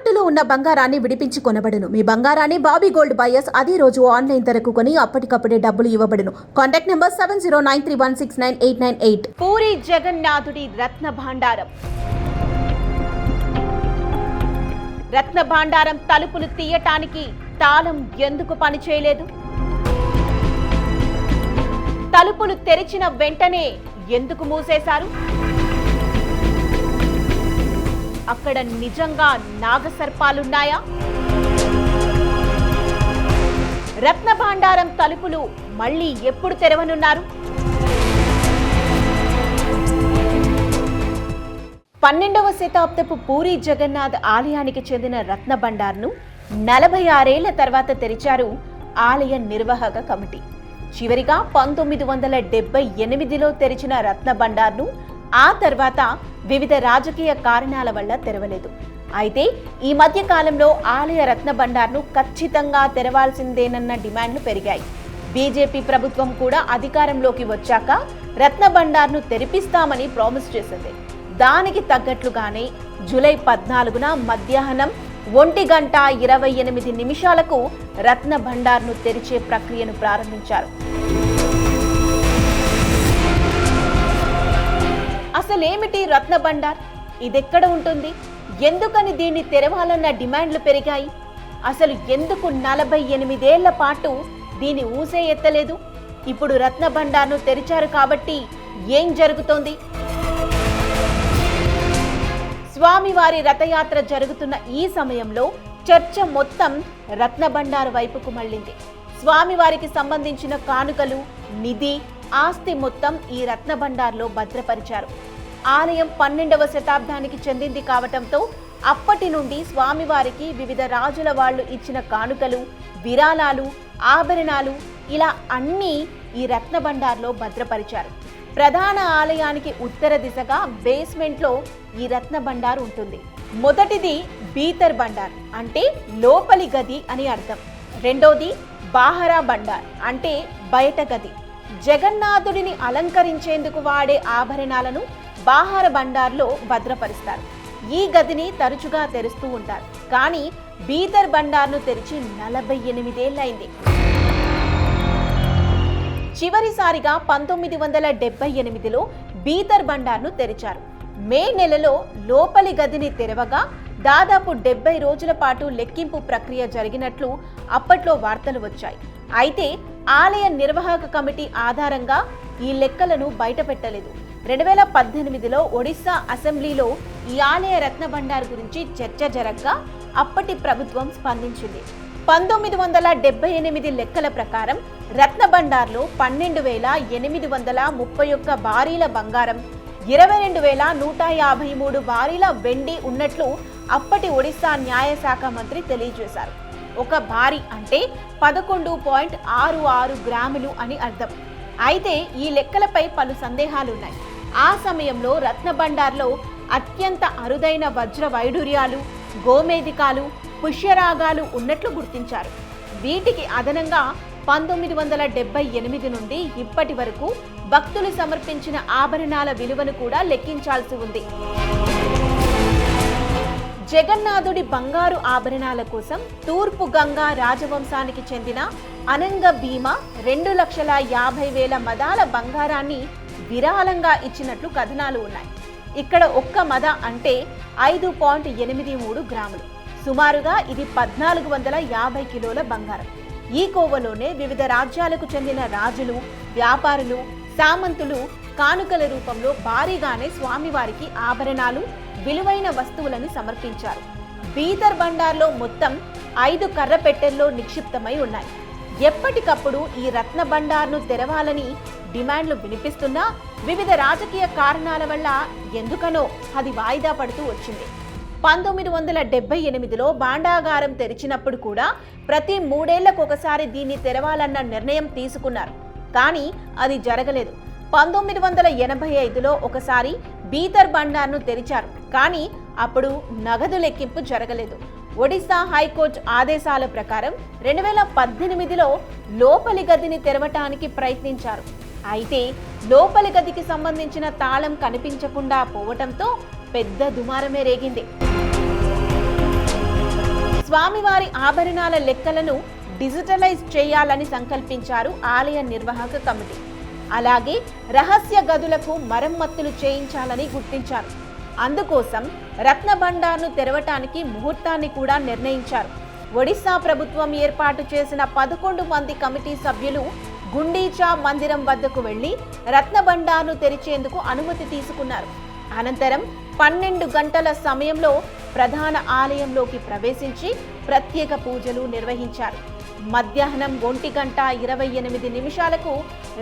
తాకట్టులో ఉన్న బంగారాన్ని విడిపించి కొనబడును. మీ బంగారాన్ని బాబీ గోల్డ్ బయర్స్ అదే రోజు ఆన్లైన్ ధరకు కొని అప్పటికప్పుడే డబ్బులు ఇవ్వబడును. Contact number seven zero nine three one six nine eight nine eight. Puri జగన్నాథుడి రత్న భాండారం. రత్న భాండారం తలుపులు తీయటానికి తాళం ఎందుకు పనిచేయలేదు? తలుపులు తెరిచిన వెంటనే ఎందుకు మూసేశారు? అక్కడ నిజంగా నాగసర్పాలున్నాయా? రత్నభాండారం తలుపులు మళ్ళీ ఎప్పుడు తెరవనున్నారు? పన్నెండవ శతాబ్దపు పూరి జగన్నాథ్ ఆలయానికి చెందిన రత్న భండార్ను నలభై ఆరేళ్ళ తర్వాత తెరిచారు ఆలయ నిర్వాహక కమిటీ. చివరిగా పంతొమ్మిది వందల డెబ్బై ఎనిమిదిలో తెరిచిన రత్న భండార్ను ఆ తర్వాత వివిధ రాజకీయ కారణాల వల్ల తెరవలేదు. అయితే ఈ మధ్య కాలంలో ఆలయ రత్న భండార్ను ఖచ్చితంగా తెరవాల్సిందేనన్న డిమాండ్లు పెరిగాయి. బీజేపీ ప్రభుత్వం కూడా అధికారంలోకి వచ్చాక రత్న భండార్ను తెరిపిస్తామని ప్రామిస్ చేసింది. దానికి తగ్గట్లుగానే జూలై పద్నాలుగున మధ్యాహ్నం ఒంటి గంట ఇరవై ఎనిమిది నిమిషాలకు రత్న భండార్ను తెరిచే ప్రక్రియను ప్రారంభించారు. అసలేమిటి రత్న భండార్? ఇదెక్కడ ఉంటుంది? ఎందుకని దీన్ని తెరవాలన్న డిమాండ్లు పెరిగాయి? అసలు ఎందుకు నలభై ఎనిమిదేళ్ళ పాటు దీని ఊసే ఎత్తలేదు? ఇప్పుడు రత్న భండార్ను తెరిచారు కాబట్టి ఏం జరుగుతోంది? స్వామివారి రథయాత్ర జరుగుతున్న ఈ సమయంలో చర్చ మొత్తం రత్న భండారు వైపుకు మళ్ళింది. స్వామివారికి సంబంధించిన కానుకలు నిధి ఆస్తి మొత్తం ఈ రత్నభండార్లో భద్రపరిచారు. ఆలయం పన్నెండవ శతాబ్దానికి చెందింది కావటంతో అప్పటి నుండి స్వామివారికి వివిధ రాజుల వాళ్ళు ఇచ్చిన కానుకలు విరాళాలు ఆభరణాలు ఇలా అన్నీ ఈ రత్నభండార్లో భద్రపరిచారు. ప్రధాన ఆలయానికి ఉత్తర దిశగా బేస్మెంట్లో ఈ రత్నభండార్ ఉంటుంది. మొదటిది బీతర్ బండార్ అంటే లోపలి గది అని అర్థం. రెండోది బాహరా బండార్ అంటే బయట గది. జగన్నాథుడిని అలంకరించేందుకు వాడే ఆభరణాలను బాహార బండార్లో భద్రపరుస్తారు. ఈ గదిని తరచుగా తెరుస్తూ ఉంటారు. కానీ బీదర్ బండార్ను తెరిచి నలభై ఎనిమిదేళ్ళైంది చివరిసారిగా పంతొమ్మిది వందల డెబ్బై ఎనిమిదిలో బీదర్ బండార్ను తెరిచారు. మే నెలలో లోపలి గదిని తెరవగా దాదాపు డెబ్బై రోజుల పాటు లెక్కింపు ప్రక్రియ జరిగినట్లు అప్పట్లో వార్తలు వచ్చాయి. అయితే ఆలయ నిర్వాహక కమిటీ ఆధారంగా ఈ లెక్కలను బయటపెట్టలేదు. రెండు వేల పద్దెనిమిదిలో ఒడిశా అసెంబ్లీలో ఈ ఆలయ రత్న భండార్ గురించి చర్చ జరగ్గా అప్పటి ప్రభుత్వం స్పందించింది. పంతొమ్మిది వందల డెబ్బై ఎనిమిది లెక్కల ప్రకారం రత్న భండార్లో పన్నెండు వేల ఎనిమిది వందల ముప్పై ఒక్క బారీల బంగారం ఇరవై రెండు వేల నూట యాభై మూడు బారీల వెండి ఉన్నట్లు అప్పటి ఒడిశా న్యాయశాఖ మంత్రి తెలియజేశారు. ఒక భారీ అంటే పదకొండు పాయింట్ ఆరు ఆరు గ్రాములు అని అర్థం. అయితే ఈ లెక్కలపై పలు సందేహాలున్నాయి. ఆ సమయంలో రత్నబండార్లో అత్యంత అరుదైన వజ్ర వైడూర్యాలు గోమేదికాలు పుష్యరాగాలు ఉన్నట్లు గుర్తించారు. వీటికి అదనంగా పంతొమ్మిది వందల డెబ్బై ఎనిమిది నుండి ఇప్పటి వరకు భక్తులు సమర్పించిన ఆభరణాల విలువను కూడా లెక్కించాల్సి ఉంది. జగన్నాథుడి బంగారు ఆభరణాల కోసం తూర్పు గంగా రాజవంశానికి చెందిన అనంగ భీమ రెండు లక్షల యాభై వేల మదాల బంగారాన్ని విరాళంగా ఇచ్చినట్లు కథనాలు ఉన్నాయి. ఇక్కడ ఒక్క మద అంటే ఐదు పాయింట్ ఎనిమిది మూడు గ్రాములు. సుమారుగా ఇది పద్నాలుగు వందల యాభై కిలోల బంగారం. ఈ కోవలోనే వివిధ రాజ్యాలకు చెందిన రాజులు వ్యాపారులు సామంతులు కానుకల రూపంలో భారీగానే స్వామివారికి ఆభరణాలు విలువైన వస్తువులను సమర్పించారు. బీదర్ బండార్లో మొత్తం ఐదు కర్ర పెట్టెల్లో నిక్షిప్తమై ఉన్నాయి. ఎప్పటికప్పుడు ఈ రత్న బండార్ను తెరవాలని డిమాండ్లు వినిపిస్తున్నా వివిధ రాజకీయ కారణాల వల్ల ఎందుకనో అది వాయిదా పడుతూ వచ్చింది. పంతొమ్మిది వందల డెబ్బై ఎనిమిదిలో భాండాగారం తెరిచినప్పుడు కూడా ప్రతి మూడేళ్ళకు ఒకసారి దీన్ని తెరవాలన్న నిర్ణయం తీసుకున్నారు. కానీ అది జరగలేదు. పంతొమ్మిది వందల ఎనభై ఐదులో ఒకసారి బీతర్ బండార్ను తెరిచారు. కానీ అప్పుడు నగదు లెక్కింపు జరగలేదు. ఒడిశా హైకోర్టు ఆదేశాల ప్రకారం రెండు వేల పద్దెనిమిదిలో లోపలి గదిని తెరవటానికి ప్రయత్నించారు. అయితే లోపలి గదికి సంబంధించిన తాళం కనిపించకుండా పోవటంతో పెద్ద దుమారమే రేగింది. స్వామివారి ఆభరణాల లెక్కలను డిజిటలైజ్ చేయాలని సంకల్పించారు ఆలయ నిర్వాహక కమిటీ. అలాగే రహస్య గదులకు మరమ్మతులు చేయించాలని గుర్తించారు. అందుకోసం రత్నభండార్ను తెరవటానికి ముహూర్తాన్ని కూడా నిర్ణయించారు. ఒడిశా ప్రభుత్వం ఏర్పాటు చేసిన పదకొండు మంది కమిటీ సభ్యులు గుండీచా మందిరం వద్దకు వెళ్ళి రత్నభండార్ను తెరిచేందుకు అనుమతి తీసుకున్నారు. అనంతరం పన్నెండు గంటల సమయంలో ప్రధాన ఆలయంలోకి ప్రవేశించి ప్రత్యేక పూజలు నిర్వహించారు. మధ్యాహ్నం ఒంటి గంట ఇరవై ఎనిమిది నిమిషాలకు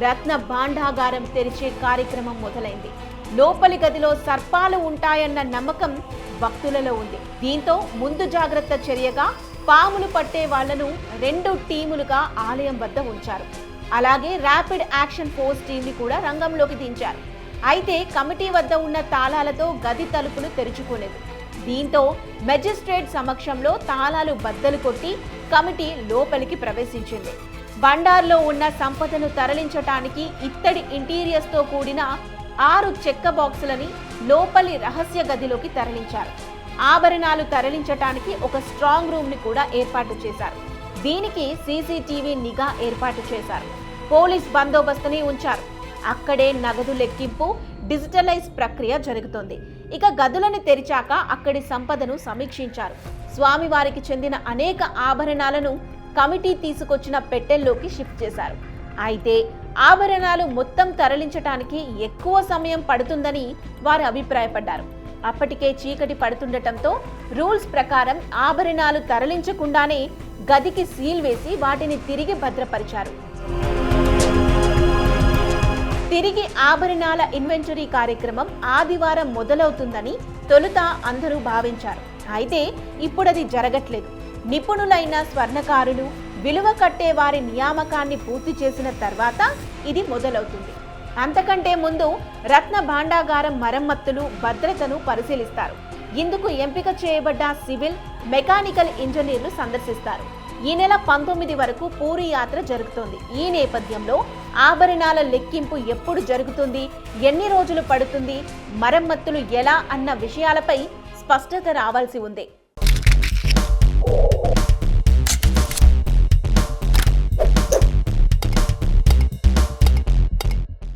రత్న భాండాగారం తెరిచే కార్యక్రమం మొదలైంది. లోపలి గదిలో సర్పాలు ఉంటాయన్న నమ్మకం భక్తులలో ఉంది. దీంతో ముందు జాగ్రత్త చర్యగా పాములు పట్టే వాళ్ళను రెండు టీములుగా ఆలయం వద్ద ఉంచారు. అలాగే ర్యాపిడ్ యాక్షన్ ఫోర్స్ టీంని కూడా రంగంలోకి దించారు. అయితే కమిటీ వద్ద ఉన్న తాళాలతో గది తలుపులు తెరుచుకోలేదు. దీంతో మెజిస్ట్రేట్ సమక్షంలో తాళాలు బద్దలు కొట్టి కమిటీ లోపలికి ప్రవేశించింది. బండార్లో ఉన్న సంపదను తరలించటానికి ఇత్తడి ఇంటీరియర్స్తో కూడిన ఆరు చెక్క బాక్సులని లోపలి రహస్య గదిలోకి తరలించారు. ఆభరణాలు తరలించటానికి ఒక స్ట్రాంగ్ రూమ్ని కూడా ఏర్పాటు చేశారు. దీనికి సీసీటీవీ నిఘా ఏర్పాటు చేశారు. పోలీస్ బందోబస్తుని ఉంచారు. అక్కడే నగదు లెక్కింపు డిజిటలైజ్ ప్రక్రియ జరుగుతోంది. ఇక గదులను తెరిచాక అక్కడి సంపదను సమీక్షించారు. స్వామివారికి చెందిన అనేక ఆభరణాలను కమిటీ తీసుకొచ్చిన పెట్టెల్లోకి షిఫ్ట్ చేశారు. అయితే ఆభరణాలు మొత్తం తరలించటానికి ఎక్కువ సమయం పడుతుందని వారు అభిప్రాయపడ్డారు. అప్పటికే చీకటి పడుతుండటంతో రూల్స్ ప్రకారం ఆభరణాలు తరలించకుండానే గదికి సీల్ వేసి వాటిని తిరిగి భద్రపరిచారు. తిరిగి ఆభరణాల ఇన్వెంటరీ కార్యక్రమం ఆదివారం మొదలవుతుందని తొలుత అందరూ భావించారు. అయితే ఇప్పుడది జరగట్లేదు. నిపుణులైన స్వర్ణకారులు విలువ కట్టే వారి నియామకాన్ని పూర్తి చేసిన తర్వాత ఇది మొదలవుతుంది. అంతకంటే ముందు రత్న భాండాగారం మరమ్మతులు భద్రతను పరిశీలిస్తారు. ఇందుకు ఎంపిక చేయబడ్డ సివిల్ మెకానికల్ ఇంజనీర్లు సందర్శిస్తారు. ఈ నెల పంతొమ్మిది వరకు పూరి యాత్ర జరుగుతోంది. ఈ నేపథ్యంలో ఆభరణాల లెక్కింపు ఎప్పుడు జరుగుతుంది? ఎన్ని రోజులు పడుతుంది? మరమ్మతులు ఎలా? అన్న విషయాలపై స్పష్టత రావాల్సి ఉంది.